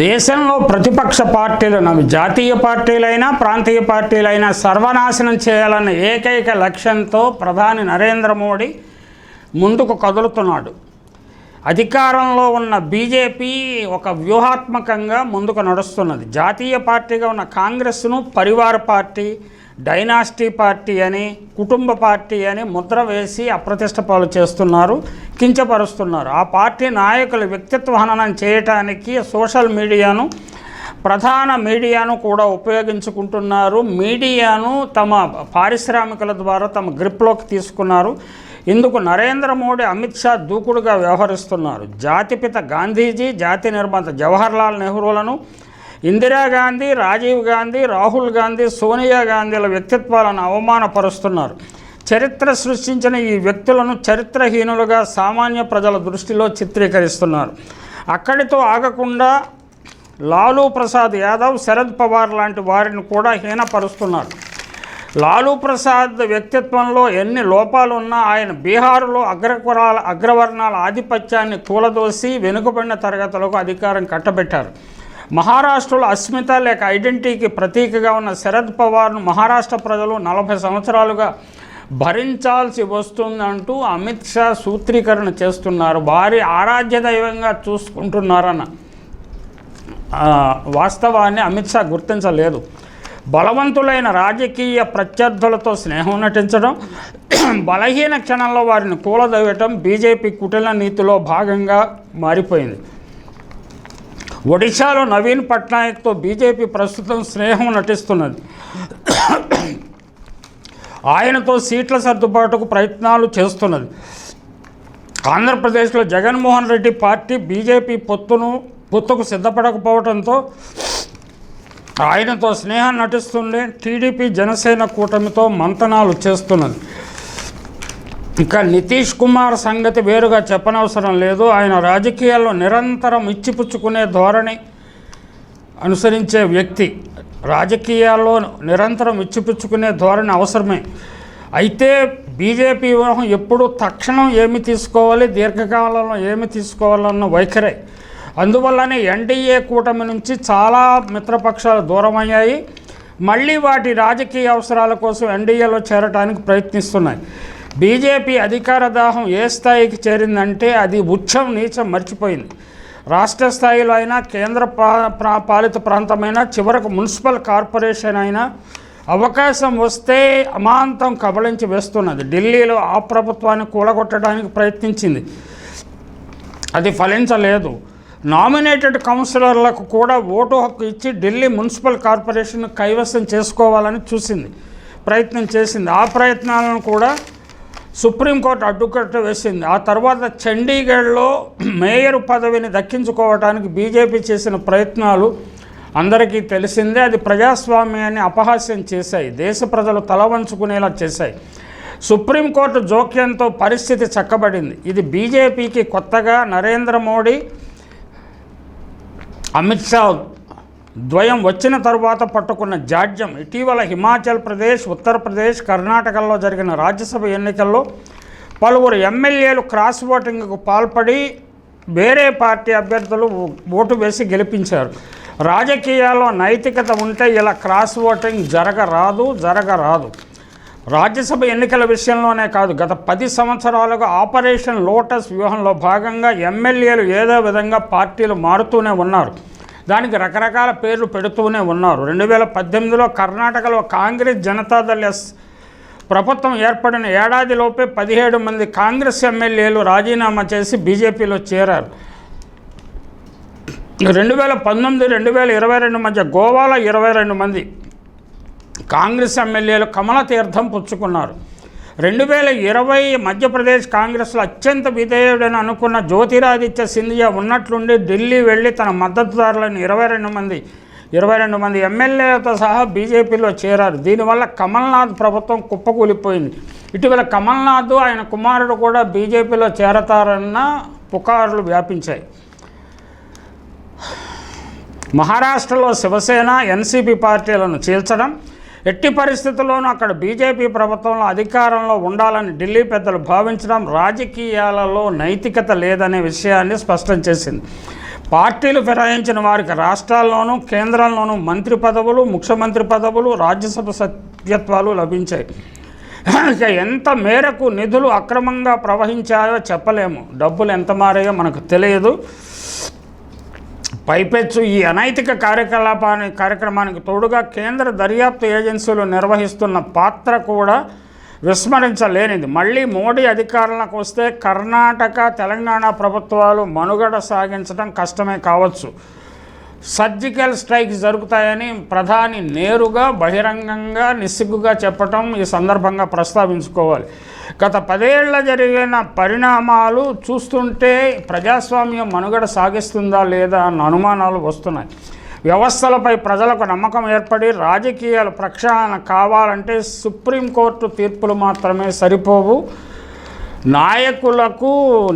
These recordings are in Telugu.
దేశంలో ప్రతిపక్ష పార్టీలను నవి జాతీయ పార్టీలైనా ప్రాంతీయ పార్టీలైనా సర్వనాశనం చేయాలన్న ఏకైక లక్ష్యంతో ప్రధాని నరేంద్ర మోడీ ముందుకు కదులుతున్నాడు. అధికారంలో ఉన్న బీజేపీ ఒక వ్యూహాత్మకంగా ముందుకు నడుస్తున్నది. జాతీయ పార్టీగా ఉన్న కాంగ్రెస్ను పరివార పార్టీ డైనాస్టీ పార్టీ అని కుటుంబ పార్టీ అని ముద్ర వేసి అప్రతిష్ట పాలు చేస్తున్నారు కించపరుస్తున్నారు. ఆ పార్టీ నాయకుల వ్యక్తిత్వ హననం చేయటానికి సోషల్ మీడియాను ప్రధాన మీడియాను కూడా ఉపయోగించుకుంటున్నారు. మీడియాను తమ పారిశ్రామికుల ద్వారా తమ గ్రిప్లోకి తీసుకున్నారు. ఇందుకు నరేంద్ర మోడీ అమిత్ షా దూకుడుగా వ్యవహరిస్తున్నారు. జాతిపిత గాంధీజీ జాతి నిర్మాత జవహర్లాల్ నెహ్రూలను ఇందిరాగాంధీ రాజీవ్ గాంధీ రాహుల్ గాంధీ సోనియా గాంధీల వ్యక్తిత్వాలను అవమానపరుస్తున్నారు. చరిత్ర సృష్టించిన ఈ వ్యక్తులను చరిత్రహీనులుగా సామాన్య ప్రజల దృష్టిలో చిత్రీకరిస్తున్నారు. అక్కడితో ఆగకుండా లాలూ ప్రసాద్ యాదవ్ శరద్ పవార్ లాంటి వారిని కూడా హీనపరుస్తున్నారు. లాలూ ప్రసాద్ వ్యక్తిత్వంలో ఎన్ని లోపాలు ఉన్నా ఆయన బీహారులో అగ్రకురాల అగ్రవర్ణాల ఆధిపత్యాన్ని కూలదోసి వెనుకబడిన తరగతులకు అధికారం కట్టబెట్టారు. మహారాష్ట్రలో అస్మిత లేక ఐడెంటిటీకి ప్రతీకగా ఉన్న శరద్ పవార్ను మహారాష్ట్ర ప్రజలు నలభై సంవత్సరాలుగా భరించాల్సి వస్తుందంటూ అమిత్ షా సూత్రీకరణ చేస్తున్నారు. వారి ఆరాధ్య దైవంగా చూసుకుంటున్నారన్న వాస్తవాన్ని అమిత్ షా గుర్తించలేదు. బలవంతులైన రాజకీయ ప్రత్యర్థులతో స్నేహం నటించడం బలహీన క్షణంలో వారిని కూలదవ్వటం బీజేపీ కుటిల నీతిలో భాగంగా మారిపోయింది. ఒడిశాలో నవీన్ పట్నాయక్తో బీజేపీ ప్రస్తుతం స్నేహం నటిస్తున్నది. ఆయనతో సీట్ల సర్దుబాటుకు ప్రయత్నాలు చేస్తున్నది. ఆంధ్రప్రదేశ్లో జగన్మోహన్ రెడ్డి పార్టీ బీజేపీ పొత్తును పొత్తుకు సిద్ధపడకపోవడంతో ఆయనతో స్నేహం నటిస్తుండే టీడీపీ జనసేన కూటమితో మంతనాలు చేస్తున్నది. ఇక నితీష్ కుమార్ సంగతి వేరుగా చెప్పనవసరం లేదు. ఆయన రాజకీయాల్లో నిరంతరం ఇచ్చిపుచ్చుకునే ధోరణి అనుసరించే వ్యక్తి. రాజకీయాల్లో నిరంతరం ఇచ్చిపుచ్చుకునే ధోరణి అవసరమే. అయితే బీజేపీ వ్యూహం ఎప్పుడు తక్షణం ఏమి తీసుకోవాలి దీర్ఘకాలంలో ఏమి తీసుకోవాలన్న వైఖరే. అందువల్లనే ఎన్డీఏ కూటమి నుంచి చాలా మిత్రపక్షాలు దూరమయ్యాయి. మళ్ళీ వాటి రాజకీయ అవసరాల కోసం ఎన్డీఏలో చేరడానికి ప్రయత్నిస్తున్నాయి. బీజేపీ అధికార దాహం ఏ స్థాయికి చేరిందంటే అది ఉచ్చం నీచం మర్చిపోయింది. రాష్ట్ర స్థాయిలో అయినా కేంద్ర పా ప్రా- పాలిత ప్రాంతమైనా చివరకు మున్సిపల్ కార్పొరేషన్ అయినా అవకాశం వస్తే అమాంతం కబళించి వేస్తున్నది. ఢిల్లీలో ఆ ప్రభుత్వాన్ని కూలగొట్టడానికి ప్రయత్నించింది. అది ఫలించలేదు. నామినేటెడ్ కౌన్సిలర్లకు కూడా ఓటు హక్కు ఇచ్చి ఢిల్లీ మున్సిపల్ కార్పొరేషన్ కైవసం చేసుకోవాలని చూసింది ప్రయత్నం చేసింది. ఆ ప్రయత్నాలను కూడా సుప్రీంకోర్టు అడ్డుకట్ట వేసింది. ఆ తర్వాత చండీగఢ్లో మేయర్ పదవిని దక్కించుకోవటానికి బీజేపీ చేసిన ప్రయత్నాలు అందరికీ తెలిసిందే. అది ప్రజాస్వామ్యాన్ని అపహాస్యం చేశాయి. దేశ ప్రజలు తల వంచుకునేలా చేశాయి. సుప్రీంకోర్టు జోక్యంతో పరిస్థితి చక్కబడింది. ఇది బీజేపీకి కొత్తగా నరేంద్ర మోడీ అమిత్ షా ద్వయం వచ్చిన తరువాత పట్టుకున్న జాడ్యం ఇటీవల హిమాచల్ ప్రదేశ్ ఉత్తరప్రదేశ్ కర్ణాటకలో జరిగిన రాజ్యసభ ఎన్నికల్లో పలువురు ఎమ్మెల్యేలు క్రాస్ ఓటింగ్కు పాల్పడి వేరే పార్టీ అభ్యర్థులు ఓటు వేసి గెలిపించారు. రాజకీయాల్లో నైతికత ఉంటే ఇలా క్రాస్ ఓటింగ్ జరగరాదు జరగరాదు. రాజ్యసభ ఎన్నికల విషయంలోనే కాదు గత పది సంవత్సరాలుగా ఆపరేషన్ లోటస్ వ్యూహంలో భాగంగా ఎమ్మెల్యేలు ఏదో విధంగా పార్టీలు మారుతూనే ఉన్నారు. దానికి రకరకాల పేర్లు పెడుతూనే ఉన్నారు. రెండు వేల పద్దెనిమిదిలో కర్ణాటకలో కాంగ్రెస్ జనతాదళ ఎస్ ప్రభుత్వం ఏర్పడిన ఏడాదిలోపే పదిహేడు మంది కాంగ్రెస్ ఎమ్మెల్యేలు రాజీనామా చేసి బీజేపీలో చేరారు. రెండు వేల పంతొమ్మిది రెండు వేల ఇరవై రెండు మధ్య గోవాలో ఇరవై రెండు మంది కాంగ్రెస్ ఎమ్మెల్యేలు కమల తీర్థం పుచ్చుకున్నారు. రెండు వేల ఇరవై మధ్యప్రదేశ్ కాంగ్రెస్లో అత్యంత విధేయుడని అనుకున్న జ్యోతిరాదిత్య సింధియా ఉన్నట్లుండి ఢిల్లీ వెళ్ళి తన మద్దతుదారులను ఇరవై రెండు మంది ఇరవై రెండు మంది ఎమ్మెల్యేలతో సహా బీజేపీలో చేరారు. దీనివల్ల కమల్నాథ్ ప్రభుత్వం కుప్పకూలిపోయింది. ఇటీవల కమల్నాథ్ ఆయన కుమారుడు కూడా బీజేపీలో చేరతారన్న పుకార్లు వ్యాపించాయి. మహారాష్ట్రలో శివసేన ఎన్సీపీ పార్టీలను చీల్చడం ఎట్టి పరిస్థితుల్లోనూ అక్కడ బీజేపీ ప్రభుత్వంలో అధికారంలో ఉండాలని ఢిల్లీ పెద్దలు భావించడం రాజకీయాలలో నైతికత లేదనే విషయాన్ని స్పష్టం చేసింది. పార్టీలు ఫిరాయించిన వారికి రాష్ట్రాల్లోనూ కేంద్రంలోనూ మంత్రి పదవులు ముఖ్యమంత్రి పదవులు రాజ్యసభ సభ్యత్వాలు లభించాయి. ఇక ఎంత మేరకు నిధులు అక్రమంగా ప్రవహించాయో చెప్పలేము. డబ్బులు ఎంత మారాయో మనకు తెలియదు. పైపెచ్చు ఈ అనైతిక కార్యకలాపాన్ని కార్యక్రమానికి తోడుగా కేంద్ర దర్యాప్తు ఏజెన్సీలు నిర్వహిస్తున్న పాత్ర కూడా విస్మరించలేనిది. మళ్ళీ మోడీ అధికారంలోకి వస్తే కర్ణాటక తెలంగాణ ప్రభుత్వాలు మనుగడ సాగించడం కష్టమే కావచ్చు. సర్జికల్ స్ట్రైక్స్ జరుగుతాయని ప్రధాని నేరుగా బహిరంగంగా నిస్సిగ్గుగా చెప్పటం ఈ సందర్భంగా ప్రస్తావించుకోవాలి. గత పదేళ్ళ జరిగిన పరిణామాలు చూస్తుంటే ప్రజాస్వామ్యం మనుగడ సాగిస్తుందా లేదా అన్న అనుమానాలు వస్తున్నాయి. వ్యవస్థలపై ప్రజలకు నమ్మకం ఏర్పడి రాజకీయాల ప్రక్షాళన కావాలంటే సుప్రీంకోర్టు తీర్పులు మాత్రమే సరిపోవు. నాయకులకు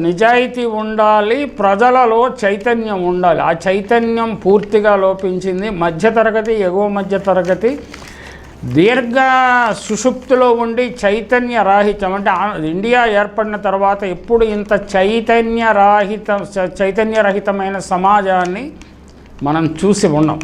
నిజాయితీ ఉండాలి ప్రజలలో చైతన్యం ఉండాలి. ఆ చైతన్యం పూర్తిగా లోపించింది మధ్యతరగతి ఎగువ మధ్యతరగతి దీర్ఘ సుషుప్తిలో ఉండి చైతన్య రాహిత్యం అంటే ఇండియా ఏర్పడిన తర్వాత ఎప్పుడు ఇంత చైతన్య రాహిత చైతన్యరహితమైన సమాజాన్ని మనం చూసి ఉన్నాం.